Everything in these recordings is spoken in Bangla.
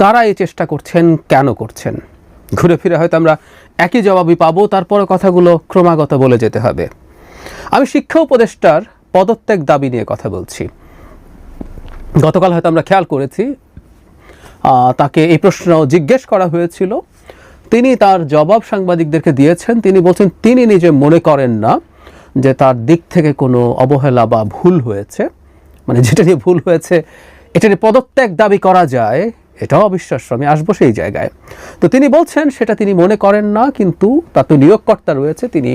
কারা এই চেষ্টা করছেন, কেন করছেন? ঘুরে ফিরে হয়তো আমরা একই জবাবই পাবো তারপরে কথাগুলো ক্রমাগত বলে যেতে হবে। আমি শিক্ষা উপদেষ্টার পদত্যাগ দাবি নিয়ে কথা বলছি। গতকাল হয়তো আমরা খেয়াল করেছি তাকে এই প্রশ্ন জিজ্ঞেস করা হয়েছিল। তিনি তার জবাব সাংবাদিকদেরকে দিয়েছেন, তিনি বলছেন, তিনি নিজে মনে করেন না যে তার দিক থেকে কোনো অবহেলা বা ভুল হয়েছে। মানে যেটা নিয়ে ভুল হয়েছে, এটা নিয়ে পদত্যাগ দাবি করা যায় এটাও অবিশ্বাস্য, আমি আসব সেই জায়গায়। তো তিনি বলছেন, সেটা তিনি মনে করেন না, কিন্তু তার তো নিয়োগকর্তা রয়েছে, তিনি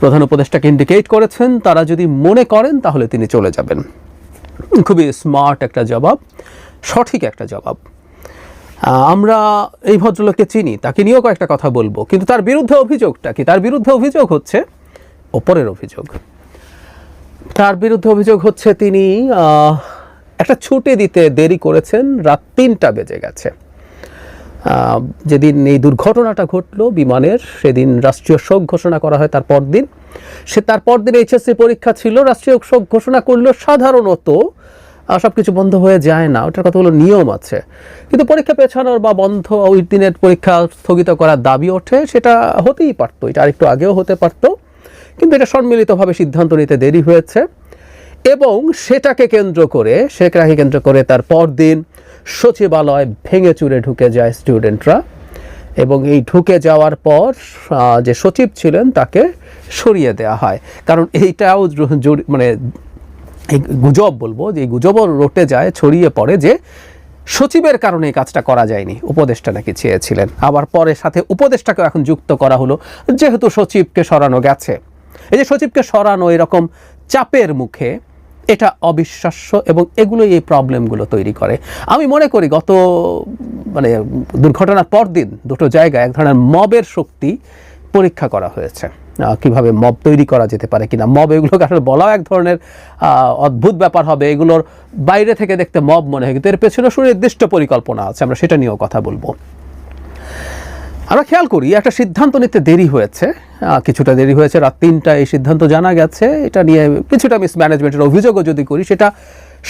প্রধান উপদেষ্টাকে ইন্ডিকেট করেছেন, তারা যদি মনে করেন, তাহলে তিনি চলে যাবেন। খুবই স্মার্ট একটা জবাব, সঠিক একটা জবাব। আমরা এই ভদ্রলোককে চিনি, তাকে নিয়েও কয়েকটা কথা বলব, কিন্তু তার বিরুদ্ধে অভিযোগটা কি? তার বিরুদ্ধে অভিযোগ হচ্ছে, ওপরের অভিযোগ। তার বিরুদ্ধে অভিযোগ হচ্ছে তিনি একটা ছুটি দিতে দেরি করেছেন, রাত তিনটা বেজে গেছে। যেদিন এই দুর্ঘটনাটা ঘটলো বিমানের, সেদিন রাষ্ট্রীয় শোক ঘোষণা করা হয় তার পরদিন। সে তার পরদিন এইচএসসি পরীক্ষা ছিল, রাষ্ট্রীয় শোক ঘোষণা করলেও সাধারণত সব কিছু বন্ধ হয়ে যায় না, ওটার কতগুলো নিয়ম আছে। কিন্তু পরীক্ষা পেছানোর বা বন্ধ ওই দিনের পরীক্ষা স্থগিত করার দাবি ওঠে, সেটা হতেই পারতো, এটা আরেকটু আগেও হতে পারতো। কিন্তু এটা সম্মিলিতভাবে সিদ্ধান্ত নিতে দেরি হয়েছে। এবং সেটাকে কেন্দ্র করে সেটাকে কেন্দ্র করে তার পরদিন সচিবালয় ভেঙে চুরে ঢুকে যায় স্টুডেন্টরা এবং এই ঢুকে যাওয়ার পর যে সচিব ছিলেন তাকে সরিয়ে দেওয়া হয়। কারণ এইটাও মানে এই গুজব বলব, যে এই গুজবও রটে যায়, ছড়িয়ে পড়ে যে সচিবের কারণে এই কাজটা করা যায়নি, উপদেষ্টা নাকি চেয়েছিলেন। আবার পরে সাথে উপদেষ্টাকেও এখন যুক্ত করা হলো, যেহেতু সচিবকে সরানো গেছে। এই যে সচিবকে সরানো এরকম চাপের মুখে এটা অবিশ্বাস্য এবং এগুলোই এই প্রবলেমগুলো তৈরি করে। আমি মনে করি গত মানে দুর্ঘটনার পরদিন দুটো জায়গায় এক ধরনের মবের শক্তি পরীক্ষা করা হয়েছে। কীভাবে মব তৈরি করা যেতে পারে কিনা। মব এগুলোকে আসলে বলাও এক ধরনের অদ্ভুত ব্যাপার হবে। এগুলোর বাইরে থেকে দেখতে মব মনে হয়, কিন্তু এর পেছনে সুনির্দিষ্ট পরিকল্পনা আছে। আমরা সেটা নিয়েও কথা বলব। আমরা খেয়াল করি, একটা সিদ্ধান্ত নিতে দেরি হয়েছে। কিছুটা দেরি হয়েছে, রাত তিনটা এই সিদ্ধান্ত জানা গেছে। এটা নিয়ে কিছুটা মিসম্যানেজমেন্টের অভিযোগও যদি করি, সেটা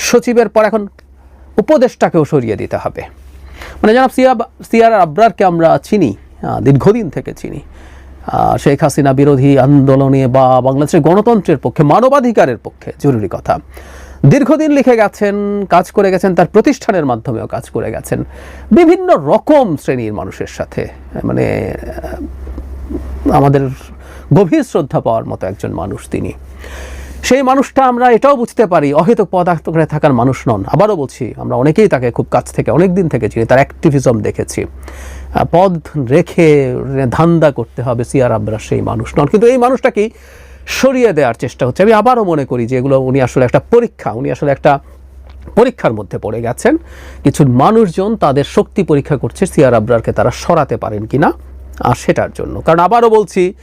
সচিবের পর এখন উপদেষ্টাকেও সরিয়ে দিতে হবে। মানে জানাব সিয়া সিয়ার আব্রারকে আমরা চিনি দীর্ঘদিন থেকে চিনি। শেখ হাসিনা বিরোধী আন্দোলনে বা বাংলাদেশের গণতন্ত্রের পক্ষে, মানবাধিকারের পক্ষে জরুরি কথা। দীর্ঘদিন লিখে গেছেন, কাজ করে গেছেন, তার প্রতিষ্ঠানের মাধ্যমেও কাজ করে গেছেন। বিভিন্ন রকম শ্রেণির মানুষের সাথে মানে আমাদের গভীর শ্রদ্ধা পাওয়ার মতো একজন মানুষ তিনি। সেই মানুষটা আমরা এটাও বুঝতে পারি, অহেতুক পদার্থ করে থাকার মানুষ নন। আবারও বলছি, আমরা অনেকেই তাকে খুব কাছ থেকে অনেক দিন থেকে চিনি, তার অ্যাক্টিভিজম দেখেছি। পদ রেখে ধান্দা করতে হবে, সিয়ার আবরার সেই মানুষ নন। কিন্তু এই মানুষটাকেই সরিয়ে দেওয়ার চেষ্টা হচ্ছে। আমি আবারও মনে করি যে এগুলো উনি আসলে একটা পরীক্ষা, উনি আসলে একটা পরীক্ষার মধ্যে পড়ে গেছেন। কিছু মানুষজন তাদের শক্তি পরীক্ষা করছে সিয়ার আবরারকে তারা সরাতে পারেন কিনা, আর সেটার জন্য। কারণ আবারও বলছি,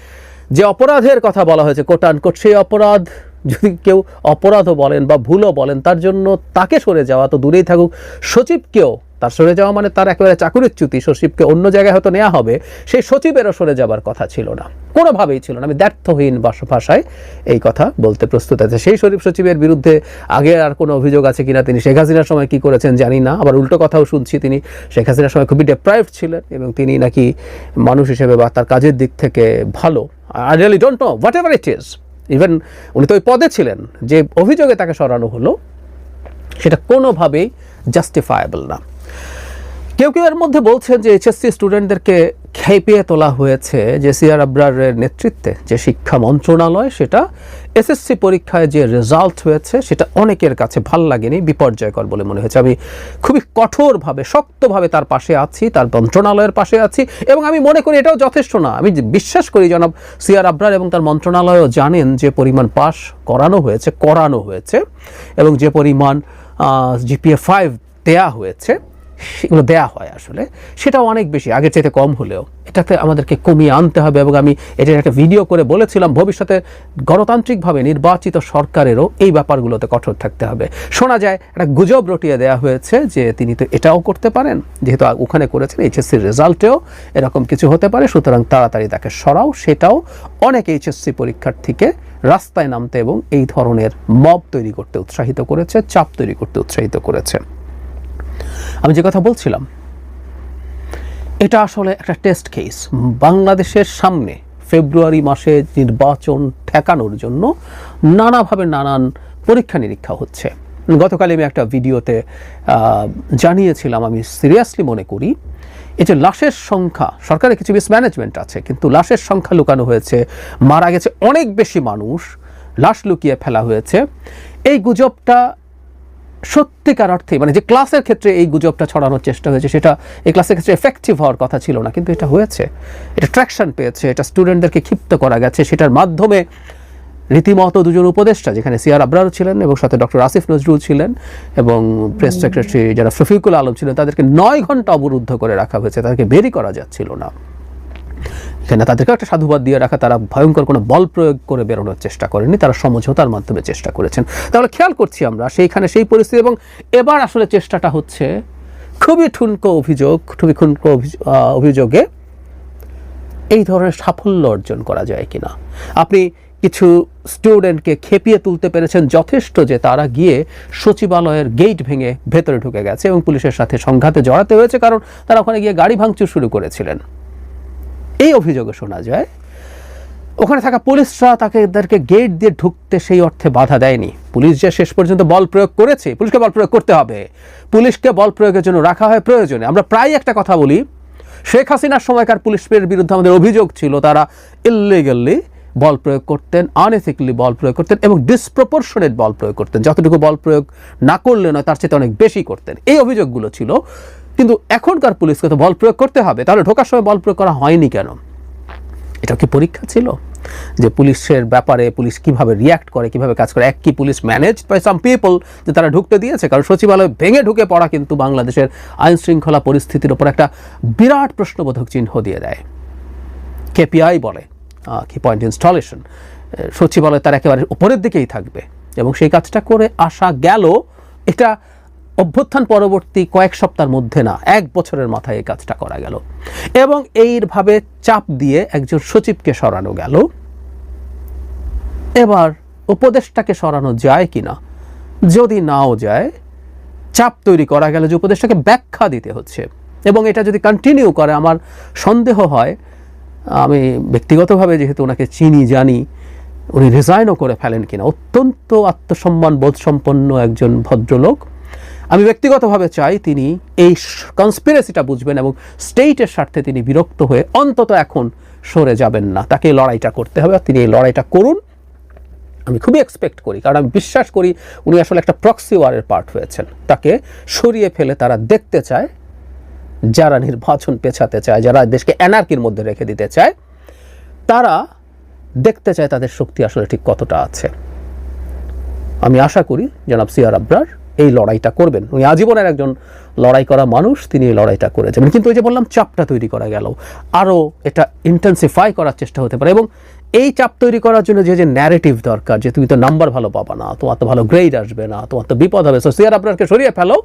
যে অপরাধের কথা বলা হয়েছে কোটান কোট সেই অপরাধ, যদি কেউ অপরাধও বলেন বা ভুলও বলেন, তার জন্য তাকে সরে যাওয়া তো দূরেই থাকুক। সচিবকেও তার সরে যাওয়া মানে তার একেবারে চাকুরির চ্যুতি। সচিবকে অন্য জায়গায় হয়তো নেওয়া হবে সেই সচিবেরও সরে যাবার কথা ছিল না। কোনোভাবেই ছিল না। আমি দ্ব্যর্থহীন বাস- ভাষায় এই কথা বলতে প্রস্তুত আছে। সেই শরীফ সচিবের বিরুদ্ধে আগে আর কোনো অভিযোগ আছে কিনা তিনি শেখ হাসিনার সময় কি করেছেন জানি না। আবার উল্টো কথাও শুনছি তিনি। শেখ হাসিনার সময় খুবই ডেপ্রাইভড ছিলেন এবং তিনি নাকি মানুষ হিসেবে বা তার কাজের দিক থেকে ভালো। I really don't know whatever it is even উনি তো ওই পদে ছিলেন। যে অভিযোগে তাকে সরানো হলো, সেটা কোনোভাবেই জাস্টিফায়েবল না। কেউ কেউ এর মধ্যে বলছেন যে এইচএসসি স্টুডেন্টদেরকে খেপিয়ে তোলা হয়েছে যে সিআর আবরারের নেতৃত্বে যে শিক্ষা মন্ত্রণালয়, সেটা এসএসসি পরীক্ষায় যে রেজাল্ট হয়েছে, সেটা অনেকের কাছে ভালো লাগেনি, বিপর্যয়কর বলে মনে হয়েছে। আমি খুবই কঠোরভাবে, শক্তভাবে তার পাশে আছি, তার মন্ত্রণালয়ের পাশে আছি, এবং আমি মনে করি এটাও যথেষ্ট না। আমি বিশ্বাস করি, জনাব সিআর আব্রার এবং তার মন্ত্রণালয়ও জানেন যে পরিমাণ পাস করানো হয়েছে করানো হয়েছে, এবং যে পরিমাণ জিপিএ ফাইভ দেয়া হয়েছে সেগুলো দেয়া হয় আসলে। সেটাও অনেক বেশি, আগের চাইতে কম হলেও। এটাতে আমাদেরকে কমিয়ে আনতে হবে এবং আমি এটার একটা ভিডিও করে বলেছিলাম, ভবিষ্যতে গণতান্ত্রিকভাবে নির্বাচিত সরকারেরও এই ব্যাপারগুলোতে কঠোর থাকতে হবে। শোনা যায়, একটা গুজব রটিয়ে দেওয়া হয়েছে যে তিনি তো এটাও করতে পারেন, যেহেতু ওখানে করেছেন এইচএসসির রেজাল্টেও এরকম কিছু হতে পারে, সুতরাং তাড়াতাড়ি তাকে সরাও। সেটাও অনেক এইচএসসি পরীক্ষার্থীকে রাস্তায় নামতে এবং এই ধরনের মব তৈরি করতে উৎসাহিত করেছে, চাপ তৈরি করতে উৎসাহিত করেছে। আমি যে কথা বলছিলাম, এটা আসলে একটা টেস্ট কেস বাংলাদেশের সামনে ফেব্রুয়ারি মাসে নির্বাচন ঠেকানোর জন্য নানাভাবে নানান পরীক্ষা নিরীক্ষা হচ্ছে। গতকাল আমি একটা ভিডিওতে জানিয়েছিলাম, আমি সিরিয়াসলি মনে করি, এই যে লাশের সংখ্যা, সরকারের কিছু মিসম্যানেজমেন্ট আছে, কিন্তু লাশের সংখ্যা লুকানো হয়েছে, মারা গেছে অনেক বেশি মানুষ, লাশ লুকিয়ে ফেলা হয়েছে। এই গুজবটা সত্যিকার অর্থে মানে যে ক্লাসের ক্ষেত্রে এই গুজবটা ছড়ানোর চেষ্টা হয়েছে, সেটা এই ক্লাসের ক্ষেত্রে এফেক্টিভ হওয়ার কথা ছিল না, কিন্তু এটা হয়েছে। এটা ট্র্যাকশন পেয়েছে, এটা স্টুডেন্টদেরকে ক্ষিপ্ত করা গেছে, সেটার মাধ্যমে রীতিমতো দুজন উপদেষ্টা, যেখানে সিআর আবরার ছিলেন এবং সাথে ডক্টর আসিফ নজরুল ছিলেন এবং প্রেস সেক্রেটারি যারা শফিকুল আলম ছিলেন, তাদেরকে নয় ঘণ্টা অবরুদ্ধ করে রাখা হয়েছে, তাদেরকে বেরি করা যাচ্ছিল না। এখানে তাদেরকে একটা সাধুবাদ দিয়ে রাখা, তারা ভয়ঙ্কর কোনো বল প্রয়োগ করে বেরোনোর চেষ্টা করেনি তারা সমঝোতার মাধ্যমে চেষ্টা করেছেন। তাহলে খেয়াল করছি আমরা সেইখানে সেই পরিস্থিতি এবং এবার আসলে চেষ্টাটা হচ্ছে খুবই ঠুনকো অভিযোগ, খুবই ঠুনকো অভিযোগে এই ধরনের সাফল্য অর্জন করা যায় কিনা। আপনি কিছু স্টুডেন্টকে খেপিয়ে তুলতে পেরেছেন যথেষ্ট যে তারা গিয়ে সচিবালয়ের গেট ভেঙে ভেতরে ঢুকে গেছে এবং পুলিশের সাথে সংঘাতে জড়াতে হয়েছে, কারণ তারা ওখানে গিয়ে গাড়ি ভাঙচুর শুরু করেছিলেন। এই অভিযোগে শোনা যায়, ওখানে থাকা পুলিশরা তাকে এদেরকে গেট দিয়ে ঢুকতে সেই অর্থে বাধা দেয়নি। পুলিশ যে শেষ পর্যন্ত বল প্রয়োগ করেছে, পুলিশকে বল প্রয়োগ করতে হবে। পুলিশকে বল প্রয়োগের জন্য রাখা হয় প্রয়োজনে। আমরা প্রায় একটা কথা বলি, শেখ হাসিনার সময়কার পুলিশের বিরুদ্ধে আমাদের অভিযোগ ছিল, তারা ইলিগালি বল প্রয়োগ করতেন আনএথিক্যালি বল প্রয়োগ করতেন এবং ডিসপ্রপোর্শনেট বল প্রয়োগ করতেন। যতটুকু বল প্রয়োগ না করলে নয়, তার চেয়ে অনেক বেশি করতেন। এই অভিযোগগুলো ছিল কিন্তু এখনকার পুলিশকে তো বল প্রয়োগ করতে হবে। তাহলে ঢোকার সময় বল প্রয়োগ করা হয়নি কেন? এটা কি পরীক্ষা ছিল? যে পুলিশের ব্যাপারে পুলিশ কীভাবে রিয়াক্ট করে, কীভাবে কাজ করে? এক কি police manage by some people যে তারা ঢুকতে দিয়েছে। কারণ সচিবালয় ভেঙে ঢুকে পড়া কিন্তু বাংলাদেশের আইন শৃঙ্খলা পরিস্থিতির ওপর একটা বিরাট প্রশ্নবোধক চিহ্ন দিয়ে দেয়। কেপিআই বলে কি পয়েন্ট ইনস্টলেশন সচিবালয় তার একেবারে উপরের দিকেই থাকবে। এবং সেই কাজটা করে আসা গেল, এটা অভ্যুত্থান পরবর্তী কয়েক সপ্তাহের মধ্যে না, এক বছরের মাথায় এই কাজটা করা গেল। এবং এইভাবে চাপ দিয়ে একজন সচিবকে সরানো গেল। এবার উপদেশটাকে সরানো যায় কি না? যদি নাও যায়, চাপ তৈরি করা গেল যে উপদেশটাকে ব্যাখ্যা দিতে হচ্ছে। এবং এটা যদি কন্টিনিউ করে, আমার সন্দেহ হয়, আমি ব্যক্তিগতভাবে যেহেতু ওনাকে চিনি, জানি, উনি রিজাইনও করে ফেলেন কিনা, অত্যন্ত আত্মসম্মান, বোধসম্পন্ন একজন ভদ্রলোক। আমি ব্যক্তিগতভাবে চাই তিনি এই কনস্পিরেসিটা বুঝবেন এবং স্টেটের স্বার্থে তিনি বিরক্ত হয়ে অন্তত এখন সরে যাবেন না। তাকে লড়াইটা করতে হবে, তিনি এই লড়াইটা করুন। আমি খুবই এক্সপেক্ট করি, কারণ আমি বিশ্বাস করি উনি আসলে একটা প্রক্সি ওয়ারের পার্ট হয়েছেন। তাকে সরিয়ে ফেলে তারা দেখতে চায়, যারা নির্বাচন পেছাতে চায়, যারা দেশকে অ্যানার্কির মধ্যে রেখে দিতে চায়, তারা দেখতে চায় তাদের শক্তি আসলে ঠিক কতটা আছে। আমি আশা করি, জনাব সিয়ার আবরার এই লড়াইটা করবেন। উনি আজীবনের একজন লড়াই করা মানুষ, তিনি এই লড়াইটা করে যাবেন। কিন্তু ওই যে বললাম, চাপটা তৈরি করা গেল। আরও এটা ইন্টেন্সিফাই করার চেষ্টা হতে পারে এবং এই চাপ তৈরি করার জন্য যে যে ন্যারেটিভ দরকার, যে তুমি তো নাম্বার ভালো পাবা না, তোমার তো ভালো গ্রেড আসবে না, তোমার তো বিপদ হবে। সো সিয়ার আবরারকে সরিয়ে ফেলো,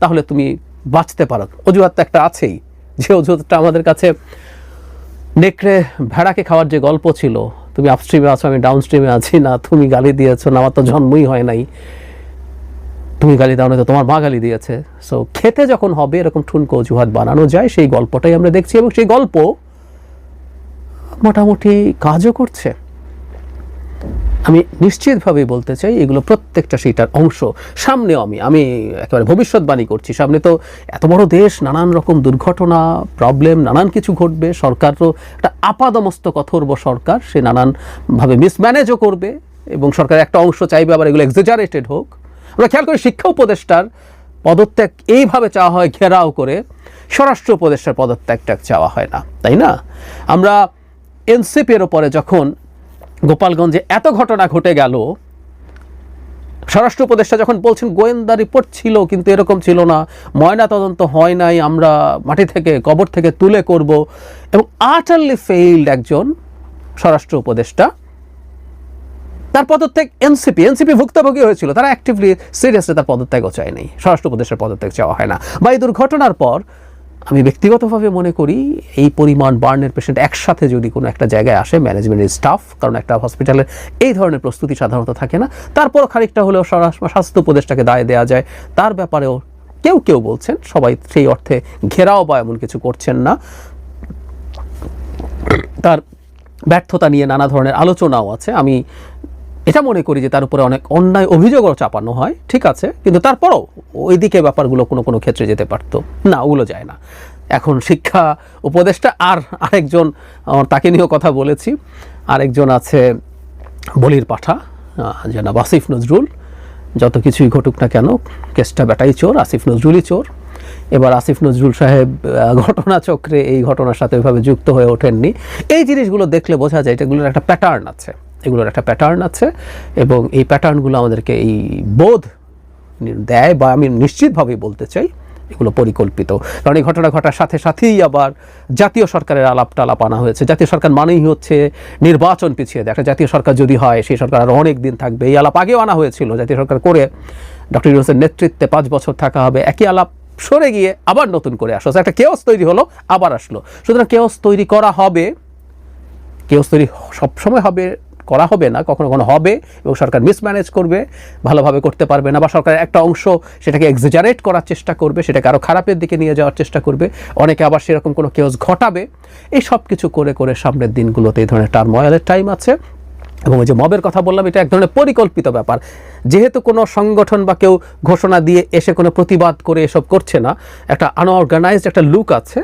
তাহলে তুমি বাঁচতে পারো। অজুহাত একটা আছেই। যে অজুহাতটা আমাদের কাছে নেকড়ে ভেড়াকে খাওয়ার যে গল্প ছিল, তুমি আপস্ট্রিমে আছো, আমি ডাউন স্ট্রিমে আছি না, তুমি গালি দিয়েছ, না, আমার তো জন্মই হয় নাই। তুমি গালি দাও না তো তোমার মা গালি দিয়েছে। সো খেতে যখন হবে, এরকম ঠুনকো অজুহাত বানানো যায়, সেই গল্পটাই আমরা দেখছি এবং সেই গল্প মোটামুটি কাজও করছে। আমি নিশ্চিতভাবেই বলতে চাই, এগুলো প্রত্যেকটা সেইটার অংশ। সামনেও আমি আমি একেবারে ভবিষ্যৎবাণী করছি, সামনে তো এত বড় দেশ, নানান রকম দুর্ঘটনা প্রবলেম নানান কিছু ঘটবে, সরকার তো একটা আপাদমস্ত অথর্ব সরকার, সে নানানভাবে মিসম্যানেজও করবে এবং সরকারের একটা অংশ চাইবে, আবার এগুলো এক্সেজারেটেড হোক। আমরা খেয়াল করি শিক্ষা উপদেষ্টার পদত্যাগ এইভাবে চাওয়া হয়, ঘেরাও করে স্বরাষ্ট্র উপদেষ্টার পদত্যাগটা চাওয়া হয় না, তাই না? আমরা এনসিপির ওপরে যখন গোপালগঞ্জে এত ঘটনা ঘটে গেল, স্বরাষ্ট্র উপদেষ্টা যখন বলছেন গোয়েন্দা রিপোর্ট ছিল কিন্তু এরকম ছিল না ময়না তদন্ত হয় নাই, আমরা মাটি থেকে কবর থেকে তুলে করব এবং আটারলি ফেইল্ড একজন স্বরাষ্ট্র উপদেষ্টা তার পদত্যাগ এনসিপি। এনসিপি ভুক্তভোগী হয়েছিল। তারা অ্যাক্টিভলি সিরিয়াসলি তার পদত্যাগও চায়নি। স্বরাষ্ট্র উপদেশের পদত্যাগ চাওয়া হয় না। বা এই দুর্ঘটনার পর আমি ব্যক্তিগতভাবে মনে করি, এই পরিমাণ বার্নের পেশেন্ট একসাথে যদি কোনো একটা জায়গায় আসে ম্যানেজমেন্টের স্টাফ কারণ একটা হসপিটালের এই ধরনের প্রস্তুতি সাধারণত থাকে না। তারপর খানিকটা হলেও স্বাস্থ্য উপদেষ্টাকে দায় দেওয়া যায়। তার ব্যাপারেও কেউ কেউ বলছেন, সবাই সেই অর্থে ঘেরাও বা এমন কিছু করছেন না। তার ব্যর্থতা নিয়ে নানা ধরনের আলোচনাও আছে। আমি এটা মনে করি যে তার উপরে অনেক অন্যায় অভিযোগও চাপানো হয়, ঠিক আছে? কিন্তু তারপরও ওইদিকে ব্যাপারগুলো কোনো কোনো ক্ষেত্রে যেতে পারতো। না, ওগুলো যায় না। এখন শিক্ষা উপদেষ্টা আর আরেকজন তাকে নিয়েও কথা বলেছি, আরেকজন আছে বলির পাঠা জনাব আসিফ নজরুল। যত কিছুই ঘটুক না কেন, কেসটা বেটাই চোর, আসিফ নজরুলই চোর। এবার আসিফ নজরুল সাহেব ঘটনাচক্রে এই ঘটনার সাথে ওইভাবে যুক্ত হয়ে ওঠেননি। এই জিনিসগুলো দেখলে বোঝা যায়, এটাগুলোর একটা প্যাটার্ন আছে। এগুলোর একটা প্যাটার্ন আছে এবং এই প্যাটার্নগুলো আমাদেরকে এই বোধ দেয় বা আমি নিশ্চিতভাবেই বলতে চাই, এগুলো পরিকল্পিত। কারণ এই ঘটনা ঘটার সাথে সাথেই আবার জাতীয় সরকারের আলাপ টালাপ আনা হয়েছে। জাতীয় সরকার মানেই হচ্ছে নির্বাচন পিছিয়ে দেয়। একটা জাতীয় সরকার যদি হয়, সেই সরকার আরও অনেক দিন থাকবে। এই আলাপ আগেও আনা হয়েছিল। জাতীয় সরকার করে ডক্টর ইউনুসের নেতৃত্বে পাঁচ বছর থাকা হবে। একই আলাপ সরে গিয়ে আবার নতুন করে আসলো। একটা কেওস তৈরি হলো, আবার আসলো। সুতরাং কেওস তৈরি করা হবে কেওস তৈরি সবসময় হবে করা হবে না, কখনো কখনো হবে এবং সরকার মিসম্যানেজ করবে, ভালোভাবে করতে পারবে না বা সরকারের একটা অংশ সেটাকে এক্সিজারেট করার চেষ্টা করবে, সেটাকে আরও খারাপের দিকে নিয়ে যাওয়ার চেষ্টা করবে, অনেকে আবার সেরকম কোনো কেওস ঘটাবে, এই সব কিছু করে করে সামনের দিনগুলোতে এই ধরনের টার্ময়েলের টাইম আছে এবং ওই যে মবের কথা বললাম, এটা এক ধরনের পরিকল্পিত ব্যাপার। যেহেতু কোনো সংগঠন বা কেউ ঘোষণা দিয়ে এসে কোনো প্রতিবাদ করে এসব করছে না, একটা আনঅর্গানাইজড একটা লুক আছে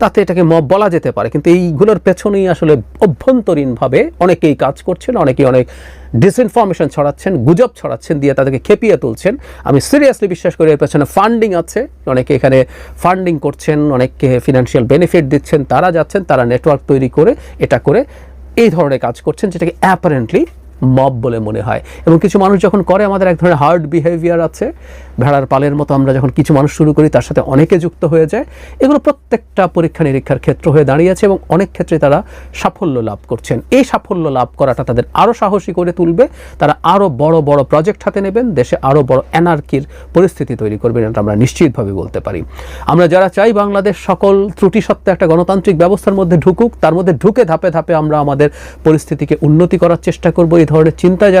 তাতে এটাকে মব বলা যেতে পারে। কিন্তু এইগুলোর পেছনেই আসলে অভ্যন্তরীণভাবে অনেকেই কাজ করছেন, অনেকেই অনেক ডিসইনফরমেশন ছড়াচ্ছেন, গুজব ছড়াচ্ছেন, দিয়ে তাদেরকে খেপিয়ে তুলছেন। আমি সিরিয়াসলি বিশ্বাস করি এর পেছনে ফান্ডিং আছে। অনেকে এখানে ফান্ডিং করছেন, অনেককে ফিনান্সিয়াল বেনিফিট দিচ্ছেন, তারা যাচ্ছেন, তারা নেটওয়ার্ক তৈরি করে এটা করে এই ধরনের কাজ করছেন, যেটাকে অ্যাপারেন্টলি মব বলে মনে হয়। এবং কিছু মানুষ যখন করে, আমাদের এক ধরনের হার্ড বিহেভিয়ার আছে। ভেড়ার পালের মতো আমরা যখন কিছু মানুষ শুরু করি, তার সাথে অনেকে যুক্ত হয়ে যায়। এগুলো প্রত্যেকটা পরীক্ষা নিরীক্ষার ক্ষেত্র হয়ে দাঁড়িয়েছে এবং অনেক ক্ষেত্রে তারা সাফল্য লাভ করছেন। এই সাফল্য লাভ করাটা তাদের আরও সাহসী করে তুলবে, তারা আরও বড় বড় প্রজেক্ট হাতে নেবেন, দেশে আরও বড় এনার্কির পরিস্থিতি তৈরি করবেন এটা আমরা নিশ্চিতভাবে বলতে পারি। আমরা যারা চাই বাংলাদেশ সকল ত্রুটি সত্ত্বে একটা গণতান্ত্রিক ব্যবস্থার মধ্যে ঢুকুক, তার মধ্যে ঢুকে ধাপে ধাপে আমরা আমাদের পরিস্থিতিকে উন্নতি করার চেষ্টা করব। এই ধরনের চিন্তা